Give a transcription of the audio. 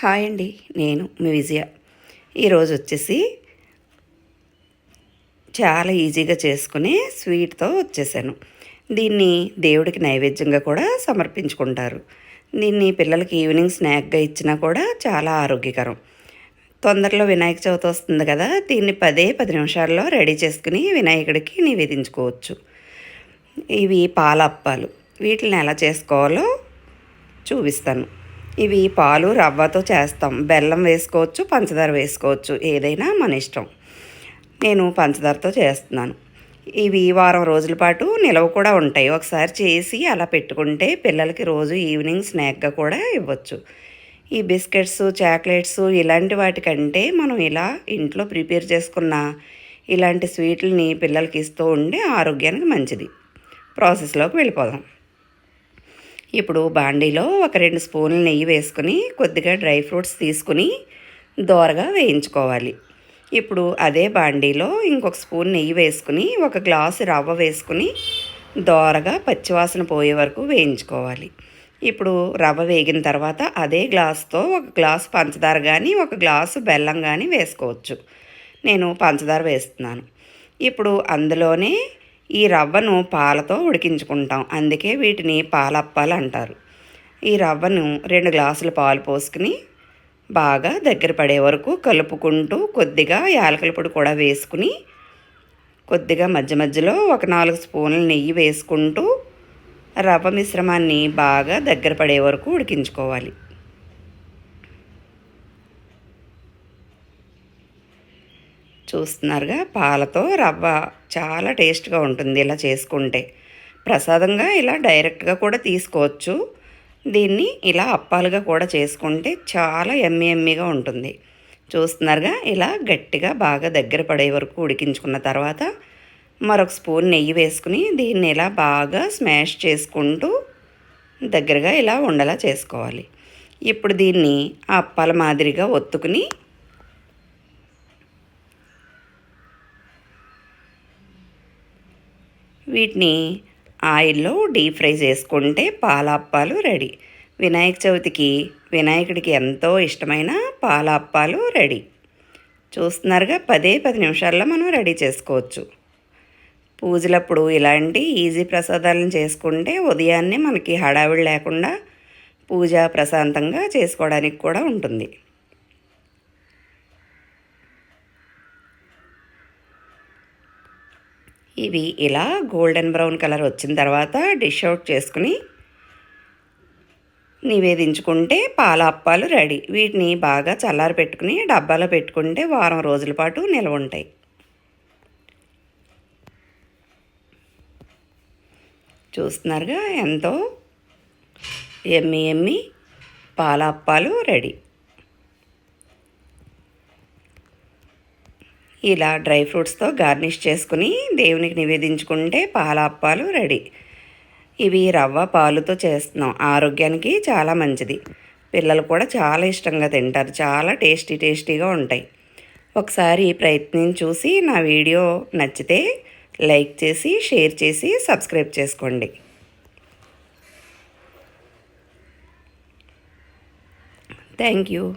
Hi అండి నేను మీ విజయ. ఈరోజు వచ్చేసి చాలా ఈజీగా చేసుకునే స్వీట్తో వచ్చేసాను. దీన్ని దేవుడికి నైవేద్యంగా కూడా సమర్పించుకుంటారు. దీన్ని పిల్లలకి ఈవినింగ్ స్నాక్గా ఇచ్చినా కూడా చాలా ఆరోగ్యకరం. తొందరలో వినాయక చవితి వస్తుంది కదా దీన్ని పదే పది నిమిషాల్లో రెడీ చేసుకుని వినాయకుడికి నివేదించుకోవచ్చు. ఇవి పాల అప్పాలు. వీటిని ఎలా చేసుకోవాలో చూపిస్తాను. ఇవి పాలు రవ్వతో చేస్తాం. బెల్లం వేసుకోవచ్చు పంచదార వేసుకోవచ్చు ఏదైనా మన ఇష్టం. నేను పంచదారతో చేస్తున్నాను. ఇవి వారం రోజుల పాటు నిలవ కూడా ఉంటాయి. ఒకసారి చేసి అలా పెట్టుకుంటే పిల్లలకి రోజు ఈవినింగ్ స్నాక్గా కూడా ఇవ్వచ్చు. ఈ బిస్కెట్స్ చాక్లెట్స్ ఇలాంటి వాటికంటే మనం ఇలా ఇంట్లో ప్రిపేర్ చేసుకున్న ఇలాంటి స్వీట్లని పిల్లలకి ఇస్తూ ఉండే ఆరోగ్యానికి మంచిది. ప్రాసెస్లోకి వెళ్ళిపోదాం. ఇప్పుడు బాండీలో ఒక రెండు స్పూన్లు నెయ్యి వేసుకుని కొద్దిగా డ్రై ఫ్రూట్స్ తీసుకుని దోరగా వేయించుకోవాలి. ఇప్పుడు అదే బాండీలో ఇంకొక స్పూన్ నెయ్యి వేసుకుని ఒక గ్లాసు రవ్వ వేసుకుని దోరగా పచ్చివాసన పోయే వరకు వేయించుకోవాలి. ఇప్పుడు రవ్వ వేగిన తర్వాత అదే గ్లాసుతో ఒక గ్లాసు పంచదార కానీ ఒక గ్లాసు బెల్లం కానీ వేసుకోవచ్చు. నేను పంచదార వేస్తున్నాను. ఇప్పుడు అందులోనే ఈ రవ్వను పాలతో ఉడికించుకుంటాం. అందుకే వీటిని పాలప్పాలు అంటారు. ఈ రవ్వను రెండు గ్లాసుల పాలు పోసుకుని బాగా దగ్గర పడే వరకు కలుపుకుంటూ కొద్దిగా యాలకల పొడి కూడా వేసుకుని కొద్దిగా మధ్య మధ్యలో ఒక నాలుగు స్పూన్ల నెయ్యి వేసుకుంటూ రవ్వ మిశ్రమాన్ని బాగా దగ్గర పడే వరకు ఉడికించుకోవాలి. చూస్తున్నారుగా. పాలతో రవ్వ చాలా టేస్ట్గా ఉంటుంది ఇలా చేసుకుంటే. ప్రసాదంగా ఇలా డైరెక్ట్గా కూడా తీసుకోవచ్చు. దీన్ని ఇలా అప్పాలుగా కూడా చేసుకుంటే చాలా ఎమ్మి ఎమ్మిగా ఉంటుంది. చూస్తున్నారుగా. ఇలా గట్టిగా బాగా దగ్గర పడే వరకు ఉడికించుకున్న తర్వాత మరొక స్పూన్ నెయ్యి వేసుకుని దీన్ని ఇలా బాగా స్మాష్ చేసుకుంటూ దగ్గరగా ఇలా ఉండలా చేసుకోవాలి. ఇప్పుడు దీన్ని అప్పాల మాదిరిగా ఒత్తుకుని వీటిని ఆయిల్లో డీప్ ఫ్రై చేసుకుంటే పాలప్పాలు రెడీ. వినాయక చవితికి వినాయకుడికి ఎంతో ఇష్టమైన పాలప్పాలు రెడీ. చూస్తున్నారుగా పదే పది నిమిషాల్లో మనం రెడీ చేసుకోవచ్చు. పూజలప్పుడు ఇలాంటి ఈజీ ప్రసాదాలను చేసుకుంటే ఉదయాన్నే మనకి హడావిడి లేకుండా పూజ ప్రశాంతంగా చేసుకోవడానికి కూడా ఉంటుంది. ఇవి ఇలా గోల్డెన్ బ్రౌన్ కలర్ వచ్చిన తర్వాత డిష్ అవుట్ చేసుకుని నివేదించుకుంటే పాల అప్పాలు రెడీ. వీటిని బాగా చల్లారి పెట్టుకుని డబ్బాలో పెట్టుకుంటే వారం రోజుల పాటు నిల్వ ఉంటాయి. చూస్తున్నారుగా ఎంతో ఎమ్మి ఎమ్మి పాల అప్పాలు రెడీ. ఇలా డ్రై ఫ్రూట్స్తో గార్నిష్ చేసుకుని దేవునికి నివేదించుకుంటే పాల అప్పాలు రెడీ. ఇవి రవ్వ పాలుతో చేస్తున్నాం. ఆరోగ్యానికి చాలా మంచిది. పిల్లలు కూడా చాలా ఇష్టంగా తింటారు. చాలా టేస్టీ టేస్టీగా ఉంటాయి. ఒకసారి ప్రయత్నం చూసి నా వీడియో నచ్చితే లైక్ చేసి షేర్ చేసి సబ్స్క్రైబ్ చేసుకోండి. Thank you.